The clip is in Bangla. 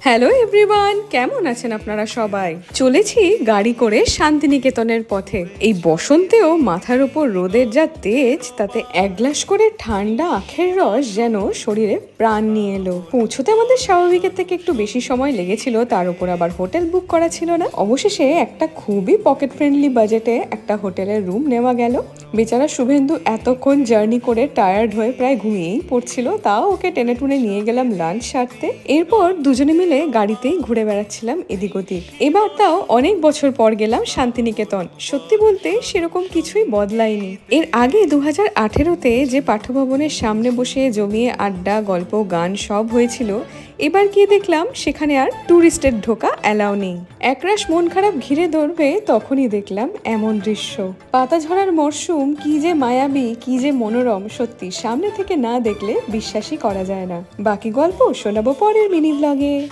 হ্যালো এভরিওয়ান কেমন আছেন আপনারা সবাই? চলেছি গাড়ি করে শান্তিনিকেতনের পথে। এই বসন্তেও মাথার উপর রোদের যা তেজ, তাতে এক গ্লাস করে ঠান্ডা আখের রস যেন শরীরে প্রাণ নিয়ে এলো। পৌঁছতে আমাদের স্বাভাবিকের থেকে একটু বেশি সময় লেগেছিল, তার উপর আবার হোটেল বুক করা ছিল না। অবশেষে একটা খুবই পকেট ফ্রেন্ডলি বাজেটে একটা হোটেলের রুম নেওয়া গেল। বেচারা শুভেন্দু এতক্ষণ জার্নি করে টায়ার্ড হয়ে প্রায় ঘুমিয়েই পড়ছিল, তাও ওকে টেনে টুনে নিয়ে গেলাম লাঞ্চ সারতে। এরপর দুজনে মিলে গাড়িতেই ঘুরে বেড়াচ্ছিলাম এদিক ওদিক। এবার তাও অনেক বছর পর গেলাম শান্তিনিকেতন। সত্যি বলতে সেরকম কিছুই বদলায়নি। এর আগে দু হাজার আঠেরোতে যে পাঠ্যভবনের সামনে বসে জমিয়ে আড্ডা, গল্প, গান সব হয়েছিল, এবার গিয়ে দেখলাম সেখানে আর ট্যুরিস্টের ঢোকা অ্যালাউ নেই। একরাশ মন খারাপ ঘিরে ধরবে তখনই দেখলাম এমন দৃশ্য। পাতা ঝরার মরশুম কি যে মায়াবী, কি যে মনোরম। সত্যি, সামনে থেকে না দেখলে বিশ্বাসই করা যায় না। বাকি গল্প শোনাবো পরের মিনি ব্লগে